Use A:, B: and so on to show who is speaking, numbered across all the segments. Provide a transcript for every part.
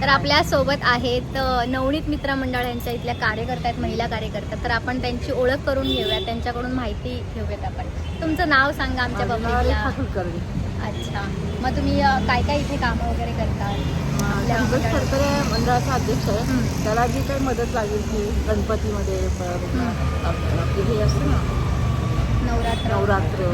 A: तर आपल्यासोबत आहेत नवनीत मित्र मंडळ यांच्या इथल्या कार्यकर्ता आहेत महिला कार्यकर्ता. तर आपण त्यांची ओळख करून घेऊया त्यांच्याकडून माहिती घेऊयात आपण. तुमचं नाव सांगा आमच्या
B: कुलकर्णी.
A: अच्छा. मग तुम्ही काय काय इथे कामं वगैरे करता?
B: मंडळाचा अध्यक्ष आहे. त्याला जी काही मदत लागेल ती गणपतीमध्ये हे असतं ना.
A: नवरात्र.
B: नवरात्र.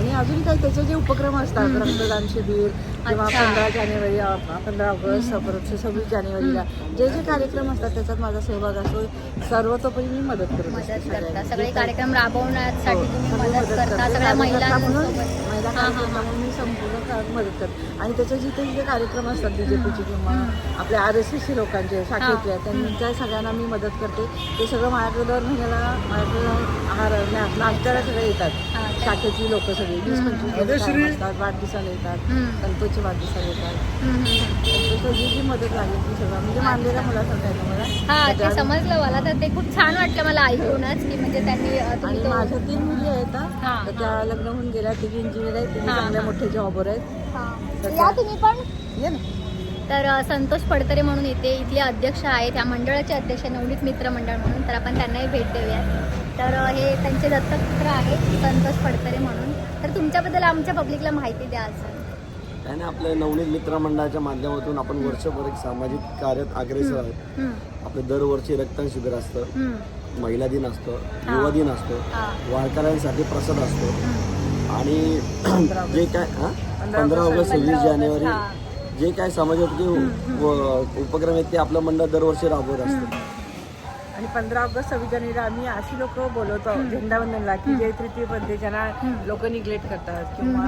B: आणि अजून काही त्याचे जे उपक्रम असतात. रक्तदान शिबिर किंवा. पंधरा जानेवारी पंधरा ऑगस्ट परत सव्वीस जानेवारीला. जे जे कार्यक्रम असतात त्याच्यात माझा सहभाग असतो सर्वतोपरी मी मदत करत असते.
A: सगळे कार्यक्रम राबवण्यासाठी
B: हो,
A: मदत करता. सगळ्या
B: म्हणून महिला मी संपूर्ण मदत करते. आणि त्याचे जिथे जिथे कार्यक्रम असतात बीजेपीचे किंवा आपल्या आर एस एसचे लोकांचे शाखेतले त्यांच्या सगळ्यांना मी मदत करते. ते सगळं माझ्याकडे दर महिन्याला माझ्याकडे आहार नाश्त्याला सगळे येतात. शाखेची लोक सगळी. वीस. पंचवीस असतात वाढदिवसाला येतात. संतोषच्या वाढदिवसाला येतात. तर जी जी मदत लागेल ती सगळं. म्हणजे मानलेल्या मुलासारखं आहे ना मला
A: हा ते समजलं मला. तर ते खूप छान वाटलं मला ऐकूनच की म्हणजे त्यांनी अ, तुम्ही
B: आणि
A: तो
B: माझ्या तीन मुली आहेत
A: हां,
B: हा. तर त्या लग्न होऊन गेल्या. तिघी इंजिनियर आहेत. तिघी
A: हां,
B: चांगल्या
A: हां.
B: मोठे जॉबवर आहेत.
A: हा. या तुम्ही पण?
B: ये ना.
A: तर अ, संतोष फडतरे म्हणून इथे इथले अध्यक्ष आहेत. या मंडळाचे अध्यक्ष नवनीत मित्र मंडळ म्हणून. तर आपण त्यांनाही भेट देऊयात. तर हे त्यांचे दत्तक पुत्र आहेत संतोष फडतरे म्हणून. तर तुमच्याबद्दल आमच्या पब्लिकला माहिती द्या असं.
C: काय नाही आपल्या नवनीत मित्र मंडळाच्या माध्यमातून आपण वर्षभर एक सामाजिक कार्यात अग्रेसर आहोत. आपलं दरवर्षी रक्तदान शिबिर असतं. महिला दिन असतं. युवा दिन असतो वारकऱ्यांसाठी प्रसाद असतो. आणि जे काय हा?
B: पंधरा ऑगस्ट,
C: सव्वीस जानेवारी. जे काय समाजात उपक्रम आहेत ते आपलं मंडळ दरवर्षी राबवत असतं.
B: पंधरा ऑगस्ट सव्वीस जानेवारी आम्ही अशी लोक बोलवतो झेंडावंदनला की जे तृतीयपंथी ज्यांना लोक निग्लेक्ट करतात किंवा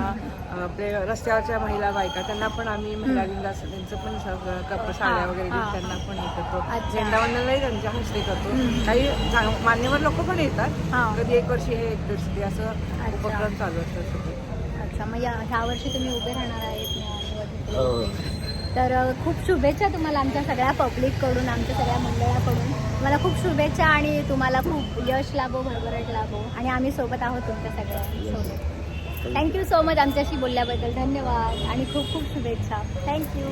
B: आपले रस्त्यावरच्या महिला बायका त्यांना पण आम्ही महिला दिनला असं त्यांचं पण सगळं कप साड्या वगैरे देऊन. त्यांना पण हे करतो. झेंडावंदनलाही त्यांच्या हस्ते करतो काही मान्यवर लोक पण येतात
A: हा.
B: कधी एक वर्षी हे एक वर्षी ते असं उपक्रम चालू असतात सगळे.
A: अच्छा मग या ह्या वर्षी तुम्ही उभे राहणार आहेत. तर खूप शुभेच्छा तुम्हाला आमच्या सगळ्या पब्लिककडून आमच्या सगळ्या मंडळाकडून. तुम्हाला खूप शुभेच्छा आणि तुम्हाला खूप यश लाभो भरभराट लाभो. आणि आम्ही सोबत आहोत तुमच्या सगळ्या थँक्यू सो मच आमच्याशी बोलल्याबद्दल. धन्यवाद. आणि खूप खूप शुभेच्छा. थँक्यू